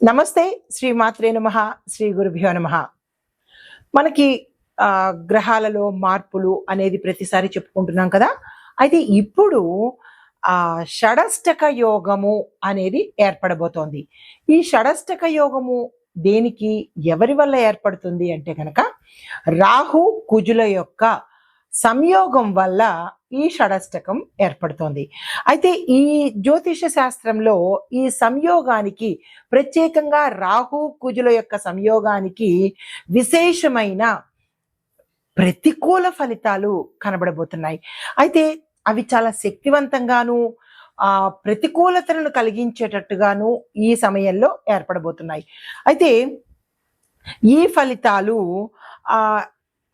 నమస్తే శ్రీ మాత్రే నమ శ్రీ గురుభ్యో నమ. మనకి గ్రహాలలో మార్పులు అనేది ప్రతిసారి చెప్పుకుంటున్నాం కదా? అయితే ఇప్పుడు షడష్టక యోగము అనేది ఏర్పడబోతోంది. ఈ షడష్టక యోగము దేనికి ఎవరి వల్ల ఏర్పడుతుంది అంటే కనుక రాహు కుజుల యొక్క సంయోగం వల్ల ఈ షడష్టకం ఏర్పడుతోంది. అయితే ఈ జ్యోతిష శాస్త్రంలో ఈ సంయోగానికి ప్రత్యేకంగా రాహు కుజుల యొక్క సంయోగానికి విశేషమైన ప్రతికూల ఫలితాలు కనబడబోతున్నాయి. అయితే అవి చాలా శక్తివంతంగాను ఆ ప్రతికూలతలను కలిగించేటట్టుగాను ఈ సమయంలో ఏర్పడబోతున్నాయి. అయితే ఈ ఫలితాలు ఆ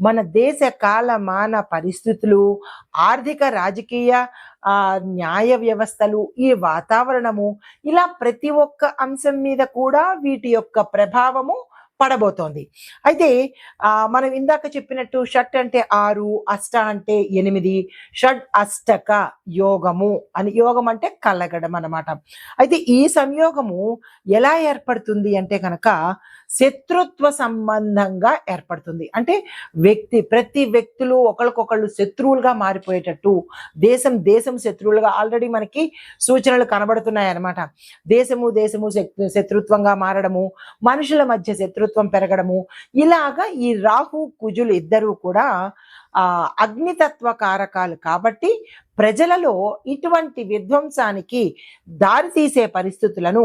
మన దేశ కాలమాన పరిస్థితులు ఆర్థిక రాజకీయ న్యాయ వ్యవస్థలు ఈ వాతావరణము ఇలా ప్రతి ఒక్క అంశం మీద కూడా వీటి యొక్క ప్రభావము పడబోతోంది. అయితే ఆ మనం ఇందాక చెప్పినట్టు షట్ అంటే ఆరు అష్ట అంటే ఎనిమిది షడ్ అష్టక యోగము అని యోగం అంటే కలగడం అన్నమాట. అయితే ఈ సంయోగము ఎలా ఏర్పడుతుంది అంటే కనుక శత్రుత్వ సంబంధంగా ఏర్పడుతుంది. అంటే వ్యక్తి ప్రతి వ్యక్తులు ఒకరికొకళ్ళు శత్రువులుగా మారిపోయేటట్టు దేశం దేశం శత్రువులుగా ఆల్రెడీ మనకి సూచనలు కనబడుతున్నాయి అన్నమాట దేశము దేశము శత్రుత్వంగా మారడము మనుషుల మధ్య శత్రుత్వం పెరగడము. ఇలాగా ఈ రాహు కుజులు ఇద్దరూ కూడా ఆ అగ్నితత్వ కారకాలు కాబట్టి ప్రజలలో ఇటువంటి విధ్వంసానికి దారితీసే పరిస్థితులను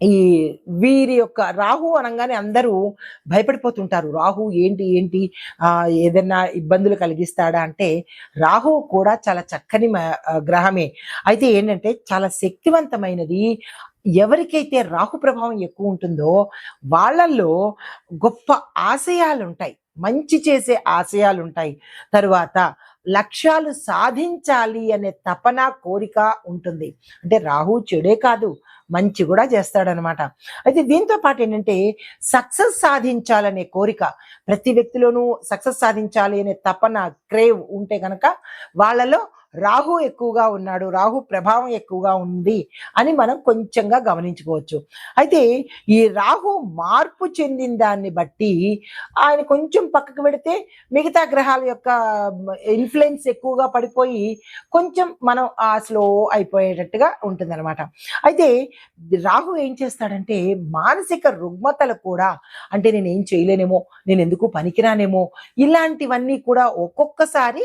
ఈ వీరి యొక్క రాహు అనగానే అందరూ భయపడిపోతుంటారు. రాహు ఏంటి ఏంటి? ఏదైనా ఇబ్బందులు కలిగిస్తాడా అంటే రాహు కూడా చాలా చక్కని గ్రహమే. అయితే ఏంటంటే చాలా శక్తివంతమైనది ఎవరికైతే రాహు ప్రభావం ఎక్కువ ఉంటుందో వాళ్ళల్లో గొప్ప ఆశయాలు ఉంటాయి మంచి చేసే ఆశయాలు ఉంటాయి తరువాత లక్ష్యాలు సాధించాలి అనే తపన కోరిక ఉంటుంది. అంటే రాహు చెడే కాదు మంచి కూడా చేస్తాడనమాట. అయితే దీంతో పాటు ఏంటంటే సక్సెస్ సాధించాలనే కోరిక ప్రతి వ్యక్తిలోనూ సక్సెస్ సాధించాలి అనే తపన క్రేవ్ ఉంటే కనుక వాళ్ళలో రాహు ఎక్కువగా ఉన్నాడు రాహు ప్రభావం ఎక్కువగా ఉంది అని మనం కొంచెంగా గమనించుకోవచ్చు. అయితే ఈ రాహు మార్పు చెందిన దాన్ని బట్టి ఆయన కొంచెం పక్కకు పెడితే మిగతా గ్రహాల యొక్క ఇన్ఫ్లుయెన్స్ ఎక్కువగా పడిపోయి కొంచెం మనం ఆ స్లో అయిపోయేటట్టుగా ఉంటుందన్నమాట. అయితే రాహు ఏం చేస్తాడంటే మానసిక రుగ్మతలు కూడా అంటే నేను ఏం చేయలేనేమో నేను ఎందుకు పనికిరానేమో ఇలాంటివన్నీ కూడా ఒక్కొక్కసారి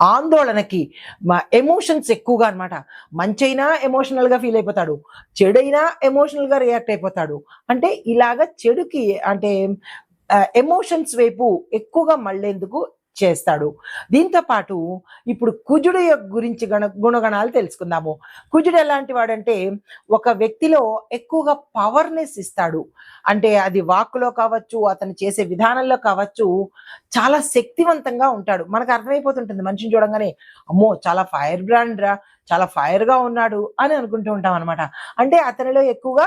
ఆందోళనకి ఎమోషన్స్ ఎక్కువగా అనమాట మంచైనా ఎమోషనల్గా ఫీల్ అయిపోతాడు. చెడైనా ఎమోషనల్గా రియాక్ట్ అయిపోతాడు. అంటే ఇలాగ చెడుకి అంటే ఎమోషన్స్ వైపు ఎక్కువగా మళ్ళేందుకు చేస్తాడు. దీంతో పాటు ఇప్పుడు కుజుడు యొక్క గురించి గణ గుణగణాలు తెలుసుకుందాము. కుజుడు ఎలాంటి వాడంటే ఒక వ్యక్తిలో ఎక్కువగా పవర్నెస్ ఇస్తాడు. అంటే అది వాక్కులో కావచ్చు అతను చేసే విధానంలో కావచ్చు చాలా శక్తివంతంగా ఉంటాడు. మనకు అర్థమైపోతుంటుంది మనిషిని చూడంగానే అమ్మో చాలా ఫైర్ బ్రాండ్ రా చాలా ఫైర్గా ఉన్నాడు అని అనుకుంటూ ఉంటాం అనమాట అంటే అతనిలో ఎక్కువగా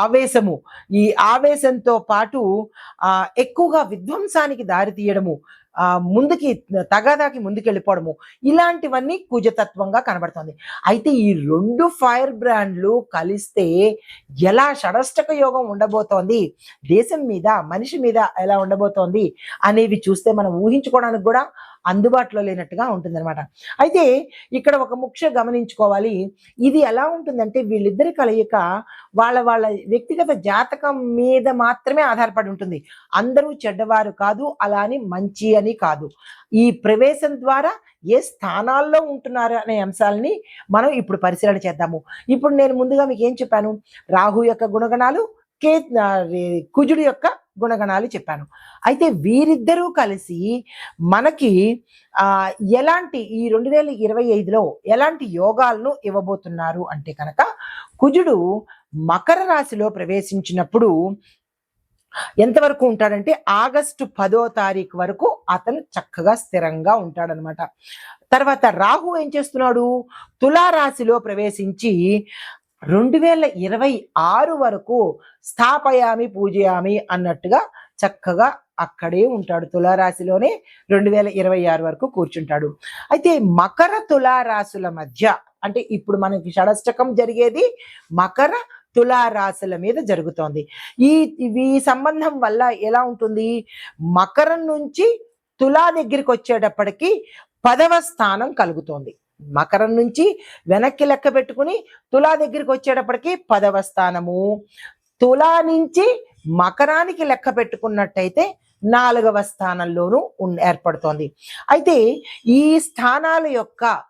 ఆవేశము. ఈ ఆవేశంతో పాటు ఆ ఎక్కువగా విధ్వంసానికి దారి తీయడము ఆ ముందుకి తగాదాకి ముందుకెళ్ళిపోవడము ఇలాంటివన్నీ కుజతత్వంగా కనబడుతుంది. అయితే ఈ రెండు ఫైర్ బ్రాండ్లు కలిస్తే ఎలా షడష్టక యోగం ఉండబోతోంది? దేశం మీద మనిషి మీద ఎలా ఉండబోతోంది? అనేవి చూస్తే మనం ఊహించుకోవడానికి కూడా అందుబాటులో లేనట్టుగా ఉంటుందన్నమాట. అయితే ఇక్కడ ఒక ముఖ్య గమనించుకోవాలి. ఇది ఎలా ఉంటుందంటే వీళ్ళిద్దరి కలయిక వాళ్ళ వాళ్ళ వ్యక్తిగత జాతకం మీద మాత్రమే ఆధారపడి ఉంటుంది. అందరూ చెడ్డవారు కాదు అలా అని మంచి అని కాదు. ఈ ప్రవేశం ద్వారా ఏ స్థానాల్లో ఉంటున్నారు అనే అంశాలని మనం ఇప్పుడు పరిశీలన చేద్దాము. ఇప్పుడు నేను ముందుగా మీకు ఏం చెప్పాను? రాహు యొక్క గుణగణాలు కే కుజుడు యొక్క గుణగణాలు చెప్పాను. అయితే వీరిద్దరూ కలిసి మనకి ఎలాంటి ఈ రెండు వేల ఇరవై ఐదులో ఎలాంటి యోగాలను ఇవ్వబోతున్నారు అంటే కనుక కుజుడు మకర రాశిలో ప్రవేశించినప్పుడు ఎంతవరకు ఉంటాడంటే ఆగస్టు పదో తారీఖు వరకు అతను చక్కగా స్థిరంగా ఉంటాడనమాట. తర్వాత రాహు ఏం చేస్తున్నాడు? తులారాశిలో ప్రవేశించి రెండు వేల ఇరవై ఆరు వరకు స్థాపయామి పూజయామి అన్నట్టుగా చక్కగా అక్కడే ఉంటాడు తులారాశిలోనే రెండు వేల ఇరవై ఆరు వరకు కూర్చుంటాడు. అయితే మకర తులారాశుల మధ్య అంటే ఇప్పుడు మనకి షడష్టకం జరిగేది మకర తులారాశుల మీద జరుగుతోంది. ఈ ఈ సంబంధం వల్ల ఎలా ఉంటుంది? మకరం నుంచి తులా దగ్గరికి వచ్చేటప్పటికి పదవ స్థానం కలుగుతోంది. మకరం నుంచి వెనక్కి లెక్క పెట్టుకుని తులా దగ్గరికి వచ్చేటప్పటికి పదవ స్థానము. తులా నుంచి మకరానికి లెక్క పెట్టుకున్నట్టయితే నాలుగవ స్థానంలోనూ ఉన్- ఏర్పడుతోంది. అయితే ఈ స్థానాల యొక్క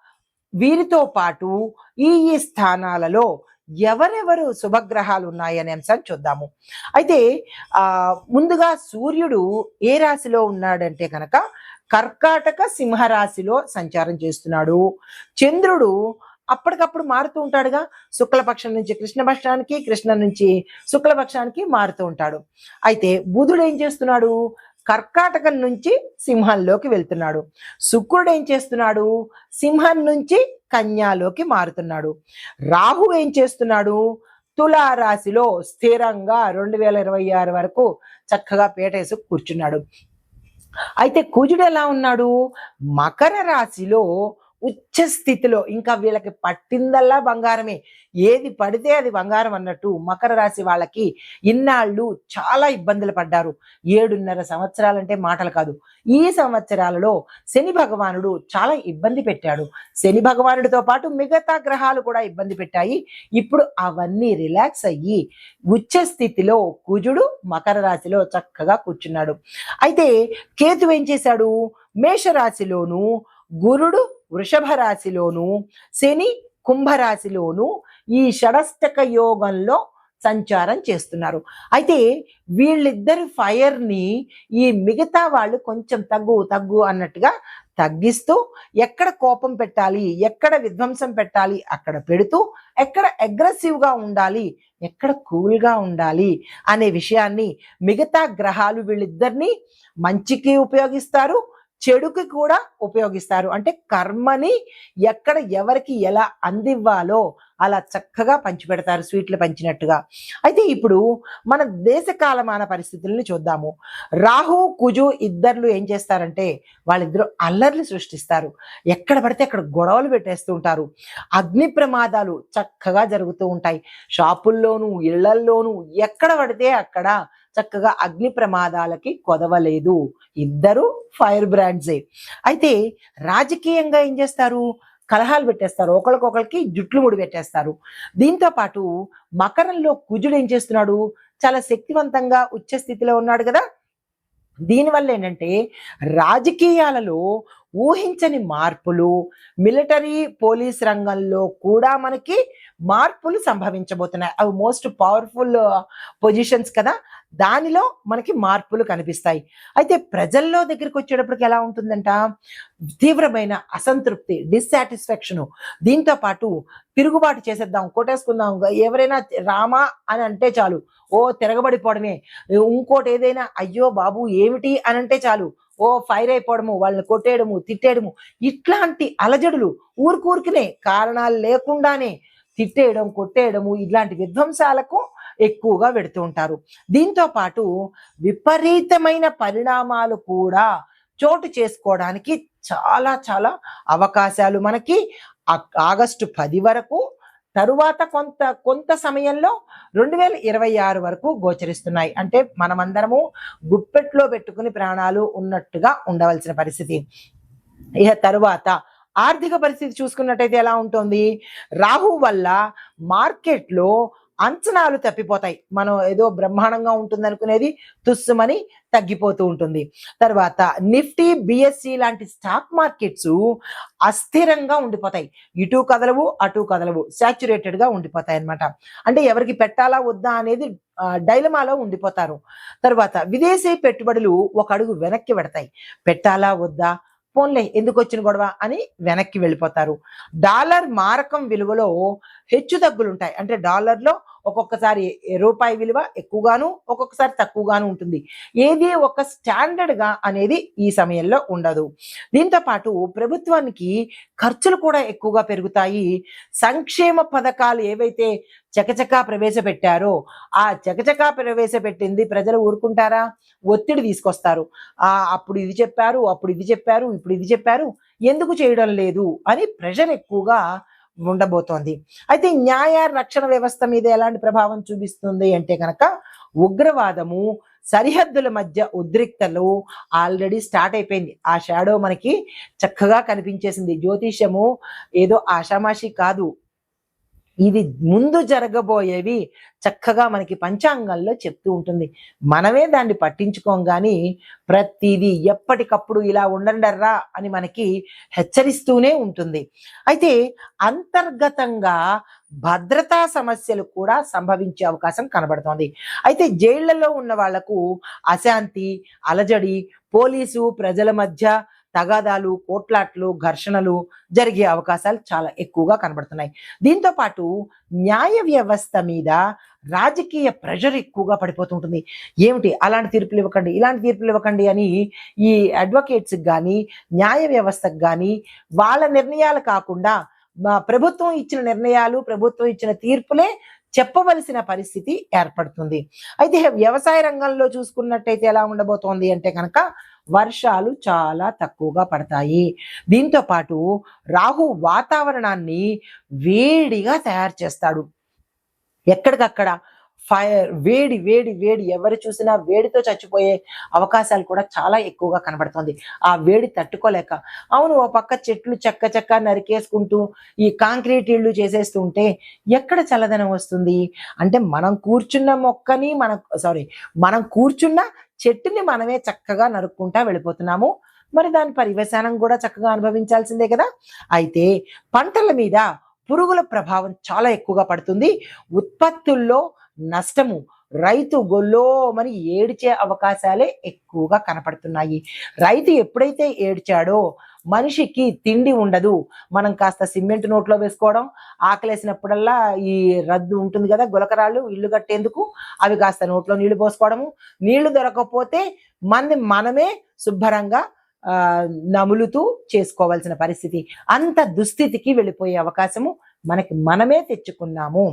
వీరితో పాటు ఈ ఈ స్థానాలలో ఎవరెవరు శుభగ్రహాలు ఉన్నాయనే అంశాన్ని చూద్దాము. అయితే ఆ ముందుగా సూర్యుడు ఏ రాశిలో ఉన్నాడంటే కనుక కర్కాటక సింహరాశిలో సంచారం చేస్తున్నాడు. చంద్రుడు అప్పటికప్పుడు మారుతూ ఉంటాడుగా. శుక్లపక్షం నుంచి కృష్ణపక్షానికి కృష్ణ నుంచి శుక్లపక్షానికి మారుతూ ఉంటాడు. అయితే బుధుడు ఏం చేస్తున్నాడు? కర్కాటకం నుంచి సింహంలోకి వెళ్తున్నాడు. శుక్రుడు ఏం చేస్తున్నాడు? సింహం నుంచి కన్యాలోకి మారుతున్నాడు. రాహు ఏం చేస్తున్నాడు? తులారాశిలో స్థిరంగా రెండు వేల ఇరవై ఆరు వరకు చక్కగా పేటేసి కూర్చున్నాడు. అయితే కుజుడు ఎలా ఉన్నాడు? మకర రాశిలో ఉచ్చ స్థితిలో ఇంకా వీళ్ళకి పట్టిందల్లా బంగారమే. ఏది పడితే అది బంగారం అన్నట్టు మకర రాశి వాళ్ళకి ఇన్నాళ్ళు చాలా ఇబ్బందులు పడ్డారు. ఏడున్నర సంవత్సరాలంటే మాటలు కాదు. ఈ సంవత్సరాలలో శని భగవానుడు చాలా ఇబ్బంది పెట్టాడు. శని భగవానుడితో పాటు మిగతా గ్రహాలు కూడా ఇబ్బంది పెట్టాయి. ఇప్పుడు అవన్నీ రిలాక్స్ అయ్యి ఉచ్చ స్థితిలో కుజుడు మకర రాశిలో చక్కగా కూర్చున్నాడు. అయితే కేతు ఏం చేశాడు? మేషరాశిలోను గురుడు వృషభ రాశిలోను శని కుంభరాశిలోను ఈ షడష్టక యోగంలో సంచారం చేస్తున్నారు. అయితే వీళ్ళిద్దరి ఫైర్ని ఈ మిగతా వాళ్ళు కొంచెం తగ్గు తగ్గు అన్నట్టుగా తగ్గిస్తూ ఎక్కడ కోపం పెట్టాలి ఎక్కడ విధ్వంసం పెట్టాలి అక్కడ పెడుతూ ఎక్కడ అగ్రెసివ్గా ఉండాలి ఎక్కడ కూల్గా ఉండాలి అనే విషయాన్ని మిగతా గ్రహాలు వీళ్ళిద్దరిని మంచికి ఉపయోగిస్తారు చెడుకి కూడా ఉపయోగిస్తారు. అంటే కర్మని ఎక్కడ ఎవరికి ఎలా అందివ్వాలో అలా చక్కగా పంచిపెడతారు స్వీట్లు పంచినట్టుగా. అయితే ఇప్పుడు మన దేశ కాలమాన పరిస్థితులను చూద్దాము. రాహు కుజు ఇద్దర్లు ఏం చేస్తారంటే వాళ్ళిద్దరు అల్లర్లు సృష్టిస్తారు. ఎక్కడ పడితే అక్కడ గొడవలు పెట్టేస్తూ ఉంటారు. అగ్ని ప్రమాదాలు చక్కగా జరుగుతూ ఉంటాయి. షాపుల్లోనూ ఇళ్ళల్లోనూ ఎక్కడ పడితే అక్కడ చక్కగా అగ్ని ప్రమాదాలకి కొదవలేదు. ఇద్దరు ఫైర్ బ్రాండ్సే. అయితే రాజకీయంగా ఏం చేస్తారు? కలహాలు పెట్టేస్తారు. ఒకరికొకరికి జుట్లు ముడి పెట్టేస్తారు. దీంతో పాటు మకరంలో కుజుడు ఏం చేస్తున్నాడు? చాలా శక్తివంతంగా ఉచ్చ స్థితిలో ఉన్నాడు కదా. దీనివల్ల ఏంటంటే రాజకీయాలలో ఊహించని మార్పులు మిలిటరీ పోలీస్ రంగంలో కూడా మనకి మార్పులు సంభవించబోతున్నాయి. అవి మోస్ట్ పవర్ఫుల్ పొజిషన్స్ కదా. దానిలో మనకి మార్పులు కనిపిస్తాయి. అయితే ప్రజల్లో దగ్గరికి వచ్చేటప్పటికి ఎలా ఉంటుందంట? తీవ్రమైన అసంతృప్తి డిస్సాటిస్ఫాక్షన్ దీంతో పాటు తిరుగుబాటు చేసేద్దాం కొట్టేసుకుందాం. ఎవరైనా రామా అని అంటే చాలు. ఓ తిరగబడిపోవడమే. ఇంకోటి ఏదైనా అయ్యో బాబు ఏమిటి? అని అంటే చాలు. ఓ ఫైర్ అయిపోవడము వాళ్ళని కొట్టేయడము తిట్టేయడము. ఇట్లాంటి అలజడులు ఊరికూరికినే కారణాలు లేకుండానే తిట్టేయడం కొట్టేయడము ఇట్లాంటి విధ్వంసాలకు ఎక్కువగా పెడుతూ ఉంటారు. దీంతో పాటు విపరీతమైన పరిణామాలు కూడా చోటు చేసుకోవడానికి చాలా చాలా అవకాశాలు మనకి ఆగస్టు పది వరకు తరువాత కొంత కొంత సమయంలో రెండు వేల ఇరవై ఆరు వరకు గోచరిస్తున్నాయి. అంటే మనమందరము గుప్పెట్లో పెట్టుకుని ప్రాణాలు ఉన్నట్టుగా ఉండవలసిన పరిస్థితి. ఇక తరువాత ఆర్థిక పరిస్థితి చూసుకున్నట్టయితే ఎలా ఉంటుంది? రాహు వల్ల మార్కెట్లో అంచనాలు తప్పిపోతాయి. మనం ఏదో బ్రహ్మాండంగా ఉంటుంది అనుకునేది తుస్సుమని తగ్గిపోతూ ఉంటుంది. తర్వాత నిఫ్టీ బిఎస్సి లాంటి స్టాక్ మార్కెట్స్ అస్థిరంగా ఉండిపోతాయి. ఇటు కదలవు అటు కదలవు. సాచురేటెడ్గా ఉండిపోతాయి అన్నమాట. అంటే ఎవరికి పెట్టాలా వద్దా అనేది డైలమాలో ఉండిపోతారు. తర్వాత విదేశీ పెట్టుబడులు ఒక అడుగు వెనక్కి పెడతాయి. పెట్టాలా వద్దా? పోన్లే ఎందుకు వచ్చిన గొడవ అని వెనక్కి వెళ్ళిపోతారు. డాలర్ మారకం విలువలో హెచ్చు తగ్గులు ఉంటాయి అంటే డాలర్లో ఒక్కొక్కసారి రూపాయి విలువ ఎక్కువగాను ఒక్కొక్కసారి తక్కువగాను ఉంటుంది. ఏది ఒక స్టాండర్డ్గా అనేది ఈ సమయంలో ఉండదు. దీంతో పాటు ప్రభుత్వానికి ఖర్చులు కూడా ఎక్కువగా పెరుగుతాయి. సంక్షేమ పథకాలు ఏవైతే చకచకా ప్రవేశపెట్టారో ఆ చకచకా ప్రవేశపెట్టింది ప్రజలు ఊరుకుంటారా? ఒత్తిడి తీసుకొస్తారు. అప్పుడు ఇది చెప్పారు అప్పుడు ఇది చెప్పారు ఇప్పుడు ఇది చెప్పారు ఎందుకు చేయడం లేదు? అని ప్రెషర్ ఎక్కువగా ఉండబోతోంది. అయితే న్యాయ రక్షణ వ్యవస్థ మీద ఎలాంటి ప్రభావం చూపిస్తుంది అంటే కనుక ఉగ్రవాదము సరిహద్దుల మధ్య ఉద్రిక్తలు ఆల్రెడీ స్టార్ట్ అయిపోయింది. ఆ షాడో మనకి చక్కగా కనిపించేసింది. జ్యోతిష్యము ఏదో ఆషామాషి కాదు. ఇది ముందు జరగబోయేవి చక్కగా మనకి పంచాంగంలో చెప్తూ ఉంటుంది. మనమే దాన్ని పట్టించుకోం కానీ ప్రతిదీ ఎప్పటికప్పుడు ఇలా ఉండండర్రా అని మనకి హెచ్చరిస్తూనే ఉంటుంది. అయితే అంతర్గతంగా భద్రతా సమస్యలు కూడా సంభవించే అవకాశం కనబడుతోంది. అయితే జైళ్ళలో ఉన్న వాళ్ళకు అశాంతి అలజడి పోలీసు ప్రజల మధ్య తగాదాలు కోట్లాట్లు ఘర్షణలు జరిగే అవకాశాలు చాలా ఎక్కువగా కనబడుతున్నాయి. దీంతో పాటు న్యాయ వ్యవస్థ మీద రాజకీయ ప్రెషర్ ఎక్కువగా పడిపోతుంటుంది. ఏమిటి? అలాంటి తీర్పులు ఇవ్వకండి ఇలాంటి తీర్పులు ఇవ్వకండి అని ఈ అడ్వకేట్స్కి కానీ న్యాయ వ్యవస్థకు కానీ వాళ్ళ నిర్ణయాలు కాకుండా ప్రభుత్వం ఇచ్చిన నిర్ణయాలు ప్రభుత్వం ఇచ్చిన తీర్పులే చెప్పవలసిన పరిస్థితి ఏర్పడుతుంది. అయితే వ్యవసాయ రంగంలో చూసుకున్నట్టయితే ఎలా ఉండబోతోంది అంటే కనుక వర్షాలు చాలా తక్కువగా పడతాయి. దీంతో పాటు రాహు వాతావరణాన్ని వేడిగా తయారు చేస్తాడు. ఎక్కడికక్కడ ఫైర్ వేడి వేడి వేడి ఎవరు చూసినా వేడితో చచ్చిపోయే అవకాశాలు కూడా చాలా ఎక్కువగా కనబడుతుంది. ఆ వేడి తట్టుకోలేక అవును ఓ పక్క చెట్లు చెక్క చెక్క నరికేసుకుంటూ ఈ కాంక్రీట్ ఇళ్ళు చేసేస్తుంటే ఎక్కడ చల్లదనం వస్తుంది? అంటే మనం కూర్చున్న మొక్కని మన సారీ మనం కూర్చున్న చెట్టుని మనమే చక్కగా నరుక్కుంటా వెళ్ళిపోతున్నాము. మరి దాని పరివేశానం కూడా చక్కగా అనుభవించాల్సిందే కదా. అయితే పంటల మీద పురుగుల ప్రభావం చాలా ఎక్కువగా పడుతుంది. ఉత్పత్తుల్లో నష్టము రైతు గొల్లోమని ఏడ్చే అవకాశాలే ఎక్కువగా కనపడుతున్నాయి. రైతు ఎప్పుడైతే ఏడ్చాడో మనిషికి తిండి ఉండదు. మనం కాస్త సిమెంట్ నోట్లో వేసుకోవడం ఆకలేసినప్పుడల్లా ఈ రద్దు ఉంటుంది కదా గులకరాళ్ళు ఇల్లు కట్టేందుకు అవి కాస్త నోట్లో నీళ్ళు పోసుకోవడము. నీళ్ళు దొరకకపోతే మంది మనమే శుభ్రంగా నములుతూ చేసుకోవాల్సిన పరిస్థితి. అంత దుస్థితికి వెళ్ళిపోయే అవకాశము మనకి మనమే తెచ్చుకున్నాము.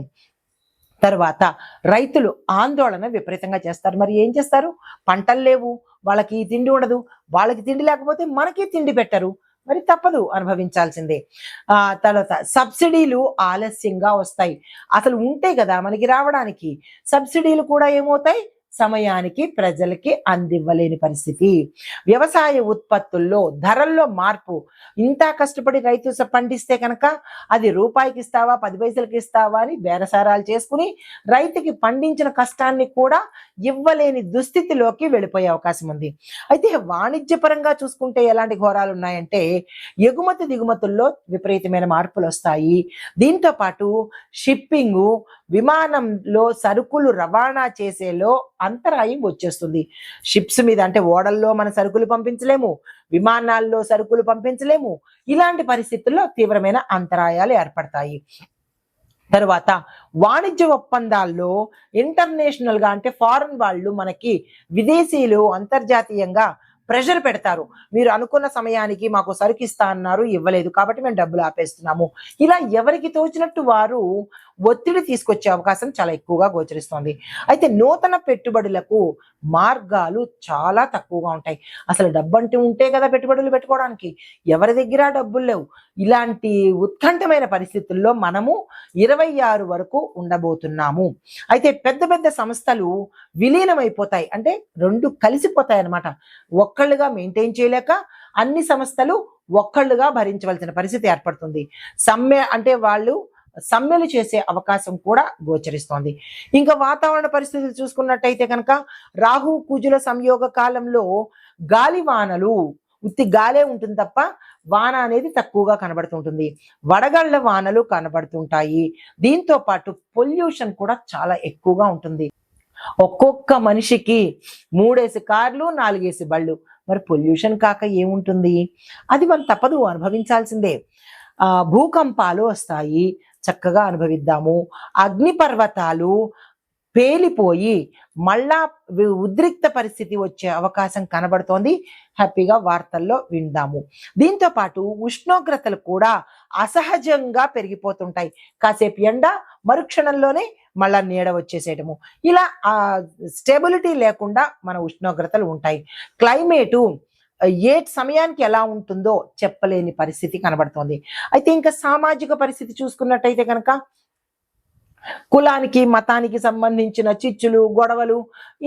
తర్వాత రైతులు ఆందోళన విపరీతంగా చేస్తారు. మరి ఏం చేస్తారు? పంటలు లేవు వాళ్ళకి తిండి ఉండదు వాళ్ళకి తిండి లేకపోతే మనకి తిండి పెట్టరు. మరి తప్పదు అనుభవించాల్సిందే. ఆ తర్వాత సబ్సిడీలు ఆలస్యంగా వస్తాయి. అసలు ఉంటే కదా మనకి రావడానికి. సబ్సిడీలు కూడా ఏమవుతాయి? సమయానికి ప్రజలకి అందివ్వలేని పరిస్థితి. వ్యవసాయ ఉత్పత్తుల్లో ధరల్లో మార్పు. ఇంత కష్టపడి రైతు స- పండిస్తే కనుక అది రూపాయికి ఇస్తావా పది పైసలకి ఇస్తావా అని బేరసారాలు చేసుకుని రైతుకి పండించిన కష్టాన్ని కూడా ఇవ్వలేని దుస్థితిలోకి వెళ్ళిపోయే అవకాశం ఉంది. అయితే వాణిజ్యపరంగా చూసుకుంటే ఎలాంటి ఘోరాలు ఉన్నాయంటే ఎగుమతి దిగుమతుల్లో విపరీతమైన మార్పులు వస్తాయి. దీంతో పాటు షిప్పింగు విమానంలో సరుకులు రవాణా చేసేలో అంతరాయం వచ్చేస్తుంది. షిప్స్ మీద అంటే ఓడల్లో మన సరుకులు పంపించలేము విమానాల్లో సరుకులు పంపించలేము. ఇలాంటి పరిస్థితుల్లో తీవ్రమైన అంతరాయాలు ఏర్పడతాయి. తరువాత వాణిజ్య ఒప్పందాల్లో ఇంటర్నేషనల్గా అంటే ఫారెన్ వాళ్ళు మనకి విదేశీయులు అంతర్జాతీయంగా ప్రెషర్ పెడతారు. మీరు అనుకున్న సమయానికి మాకు సరుకు ఇస్తా అన్నారు ఇవ్వలేదు కాబట్టి మేము డబ్బులు ఆపేస్తున్నాము. ఇలా ఎవరికి తోచినట్టు వారు ఒత్తిడి తీసుకొచ్చే అవకాశం చాలా ఎక్కువగా గోచరిస్తోంది. అయితే నూతన పెట్టుబడులకు మార్గాలు చాలా తక్కువగా ఉంటాయి. అసలు డబ్బు అంటూ ఉంటే కదా పెట్టుబడులు పెట్టుకోవడానికి. ఎవరి దగ్గర డబ్బులు లేవు? ఇలాంటి ఉత్కంఠమైన పరిస్థితుల్లో మనము ఇరవై ఆరు వరకు ఉండబోతున్నాము. అయితే పెద్ద పెద్ద సంస్థలు విలీనమైపోతాయి. అంటే రెండు కలిసిపోతాయి అన్నమాట. ఒక్కళ్ళుగా మెయింటైన్ చేయలేక అన్ని సంస్థలు ఒక్కళ్ళుగా భరించవలసిన పరిస్థితి ఏర్పడుతుంది. సమ్మె అంటే వాళ్ళు సమ్మెలు చేసే అవకాశం కూడా గోచరిస్తోంది. ఇంకా వాతావరణ పరిస్థితులు చూసుకున్నట్టయితే కనుక రాహు కుజుల సంయోగ కాలంలో గాలి వానలు ఉత్తి గాలే ఉంటుంది తప్ప వాన అనేది తక్కువగా కనబడుతుంటుంది. వడగళ్ళ వానలు కనబడుతుంటాయి. దీంతో పాటు పొల్యూషన్ కూడా చాలా ఎక్కువగా ఉంటుంది. ఒక్కొక్క మనిషికి మూడేసి కార్లు నాలుగేసి బళ్ళు. మరి పొల్యూషన్ కాక ఏముంటుంది? అది మనం తప్పదు అనుభవించాల్సిందే. భూకంపాలు వస్తాయి. చక్కగా అనుభవిద్దాము. అగ్నిపర్వతాలు పేలిపోయి మళ్ళా ఉద్రిక్త పరిస్థితి వచ్చే అవకాశం కనబడుతోంది. హ్యాపీగా వార్తల్లో విందాము. దీంతో పాటు ఉష్ణోగ్రతలు కూడా అసహజంగా పెరిగిపోతుంటాయి. కాసేపు ఎండ మరుక్షణంలోనే మళ్ళా నీడ వచ్చేసేయటము ఇలా ఆ స్టెబిలిటీ లేకుండా మన ఉష్ణోగ్రతలు ఉంటాయి. క్లైమేటు ఏ సమయానికి ఎలా ఉంటుందో చెప్పలేని పరిస్థితి కనబడుతోంది. అయితే ఇంకా సామాజిక పరిస్థితి చూసుకున్నట్టయితే కనుక కులానికి మతానికి సంబంధించిన చిచ్చులు గొడవలు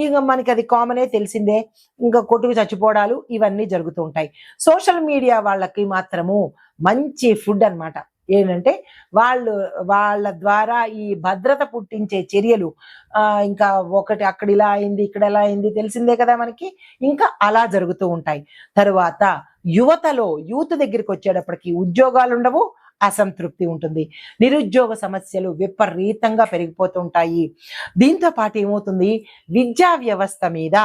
ఇక మనకి అది కామనే తెలిసిందే. ఇంకా కొట్టుకు చచ్చిపోవడాలు ఇవన్నీ జరుగుతూ ఉంటాయి. సోషల్ మీడియా వాళ్ళకి మాత్రము మంచి ఫుడ్ అన్నమాట. ఏంటంటే వాళ్ళు వాళ్ళ ద్వారా ఈ భద్రత పుట్టించే చర్యలు ఇంకా ఒకటి అక్కడ ఇలా అయింది ఇక్కడ ఎలా అయింది తెలిసిందే కదా మనకి. ఇంకా అలా జరుగుతూ ఉంటాయి. తరువాత యువతలో యూత్ దగ్గరికి వచ్చేటప్పటికి ఉద్యోగాలు ఉండవు అసంతృప్తి ఉంటుంది. నిరుద్యోగ సమస్యలు విపరీతంగా పెరిగిపోతుంటాయి దీంతో పాటు ఏమవుతుంది? విద్యా వ్యవస్థ మీద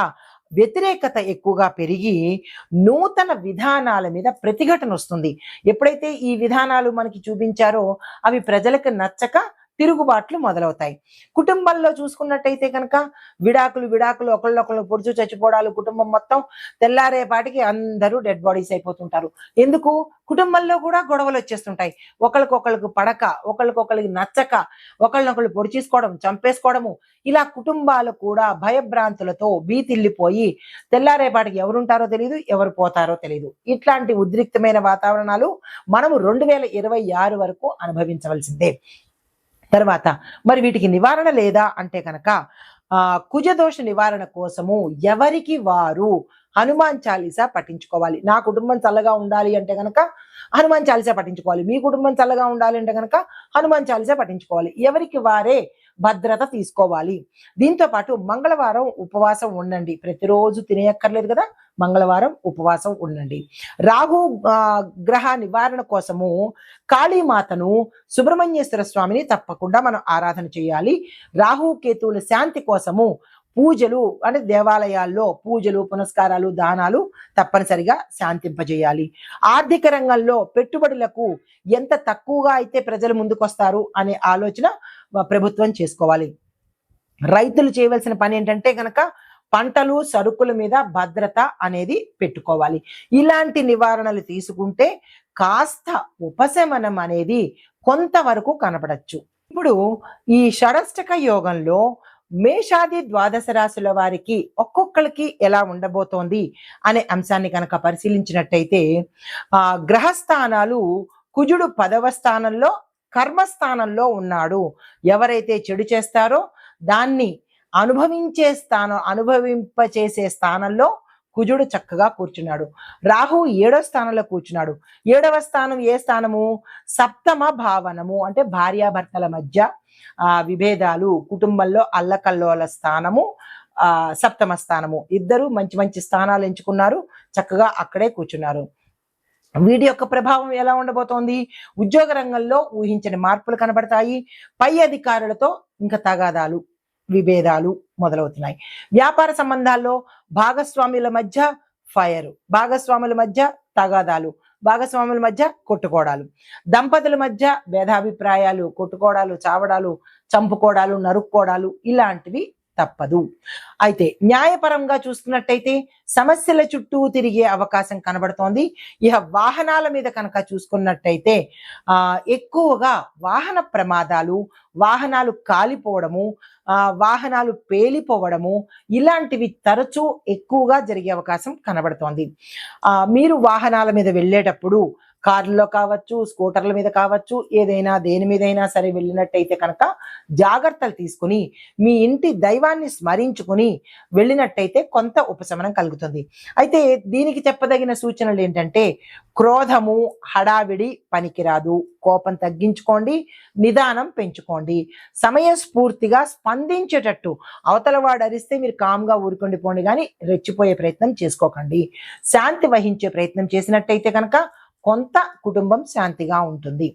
వ్యతిరేకత ఎక్కువగా పెరిగి నూతన విధానాల మీద ప్రతిఘటన వస్తుంది. ఎప్పుడైతే ఈ విధానాలు మనకి చూపించారో అవి ప్రజలకు నచ్చక తిరుగుబాట్లు మొదలవుతాయి. కుటుంబంలో చూసుకున్నట్టయితే కనుక విడాకులు విడాకులు ఒకళ్ళొకళ్ళు పొడుచు చచ్చిపోవడాలు కుటుంబం మొత్తం తెల్లారేపాటికి అందరూ డెడ్ బాడీస్ అయిపోతుంటారు. ఎందుకు? కుటుంబంలో కూడా గొడవలు వచ్చేస్తుంటాయి. ఒకరికొకళ్ళకి పడక ఒకరికొకరికి నచ్చక ఒకళ్ళనొకళ్ళు పొడిచేసుకోవడం చంపేసుకోవడము ఇలా కుటుంబాలు కూడా భయభ్రాంతులతో బీతిల్లిపోయి తెల్లారేపాటికి ఎవరుంటారో తెలియదు ఎవరు పోతారో తెలియదు ఇట్లాంటి ఉద్రిక్తమైన వాతావరణాలు మనము రెండు వేల ఇరవై ఆరు వరకు అనుభవించవలసిందే. తర్వాత మరి వీటికి నివారణ లేదా అంటే కనుక ఆ కుజదోష నివారణ కోసము ఎవరికి వారు హనుమాన్ చాలీసా పఠించుకోవాలి. నా కుటుంబం చల్లగా ఉండాలి అంటే కనుక హనుమాన్ చాలీసా పఠించుకోవాలి. మీ కుటుంబం చల్లగా ఉండాలి అంటే కనుక హనుమాన్ చాలీసా పఠించుకోవాలి. ఎవరికి వారే భద్రత తీసుకోవాలి. దీంతో పాటు మంగళవారం ఉపవాసం ఉండండి. ప్రతిరోజు తినేయక్కర్లేదు కదా మంగళవారం ఉపవాసం ఉండండి. రాహు గ్రహ నివారణ కోసము కాళీమాతను సుబ్రహ్మణ్యేశ్వర స్వామిని తప్పకుండా మనం ఆరాధన చేయాలి. రాహు కేతువుల శాంతి కోసము పూజలు అంటే దేవాలయాల్లో పూజలు పునస్కారాలు దానాలు తప్పనిసరిగా శాంతింపజేయాలి. ఆర్థిక రంగంలో పెట్టుబడులకు ఎంత తక్కువగా అయితే ప్రజలు ముందుకొస్తారు అనే ఆలోచన ప్రభుత్వం చేసుకోవాలి. రైతులు చేయవలసిన పని ఏంటంటే కనుక పంటలు సరుకుల మీద భద్రత అనేది పెట్టుకోవాలి. ఇలాంటి నివారణలు తీసుకుంటే కాస్త ఉపశమనం అనేది కొంతవరకు కనపడచ్చు. ఇప్పుడు ఈ షడష్టక యోగంలో మేషాది ద్వాదశ రాశుల వారికి ఒక్కొక్కరికి ఎలా ఉండబోతోంది అనే అంశాన్ని కనుక పరిశీలించినట్టయితే ఆ గ్రహస్థానాలు కుజుడు పదవ స్థానంలో కర్మస్థానంలో ఉన్నాడు. ఎవరైతే చెడు చేస్తారో దాన్ని అనుభవించే స్థానం అనుభవింపచేసే స్థానంలో కుజుడు చక్కగా కూర్చున్నాడు. రాహు ఏడవ స్థానంలో కూర్చున్నాడు. ఏడవ స్థానం ఏ స్థానము? సప్తమ భావనము అంటే భార్యాభర్తల మధ్య విభేదాలు కుటుంబంలో అల్లకల్లోల స్థానము ఆ సప్తమ స్థానము. ఇద్దరు మంచి మంచి స్థానాలు ఎంచుకున్నారు చక్కగా అక్కడే కూర్చున్నారు. వీటి యొక్క ప్రభావం ఎలా ఉండబోతోంది? ఉద్యోగ రంగంలో ఊహించని మార్పులు కనబడతాయి. పై అధికారులతో ఇంకా తగాదాలు విభేదాలు మొదలవుతున్నాయి. వ్యాపార సంబంధాల్లో భాగస్వాముల మధ్య ఫైర్ భాగస్వాముల మధ్య తగాదాలు. భాగస్వాముల మధ్య కొట్టుకోవడాలు దంపతుల మధ్య భేదాభిప్రాయాలు కొట్టుకోవడాలు చావడాలు చంపుకోవడాలు నరుక్కోవడాలు ఇలాంటివి తప్పదు. అయితే న్యాయపరంగా చూసుకున్నట్టయితే సమస్యల చుట్టూ తిరిగే అవకాశం కనబడుతోంది. ఇక వాహనాల మీద కనుక చూసుకున్నట్టయితే ఆ ఎక్కువగా వాహన ప్రమాదాలు వాహనాలు కాలిపోవడము ఆ వాహనాలు పేలిపోవడము ఇలాంటివి తరచూ ఎక్కువగా జరిగే అవకాశం కనబడుతోంది. ఆ మీరు వాహనాల మీద వెళ్ళేటప్పుడు కార్లలో కావచ్చు స్కూటర్ల మీద కావచ్చు ఏదైనా దేని మీదైనా సరే వెళ్ళినట్టయితే కనుక జాగ్రత్తలు తీసుకుని మీ ఇంటి దైవాన్ని స్మరించుకుని వెళ్ళినట్టయితే కొంత ఉపశమనం కలుగుతుంది. అయితే దీనికి చెప్పదగిన సూచనలు ఏంటంటే క్రోధము హడావిడి పనికిరాదు. కోపం తగ్గించుకోండి నిదానం పెంచుకోండి. సమయస్ఫూర్తిగా స్పందించేటట్టు అవతల వాడు అరిస్తే మీరు కామ్గా ఊరుకుండిపోండి కానీ రెచ్చిపోయే ప్రయత్నం చేసుకోకండి. శాంతి వహించే ప్రయత్నం చేసినట్టయితే కనుక కొంత కుటుంబం శాంతిగా ఉంటుంది.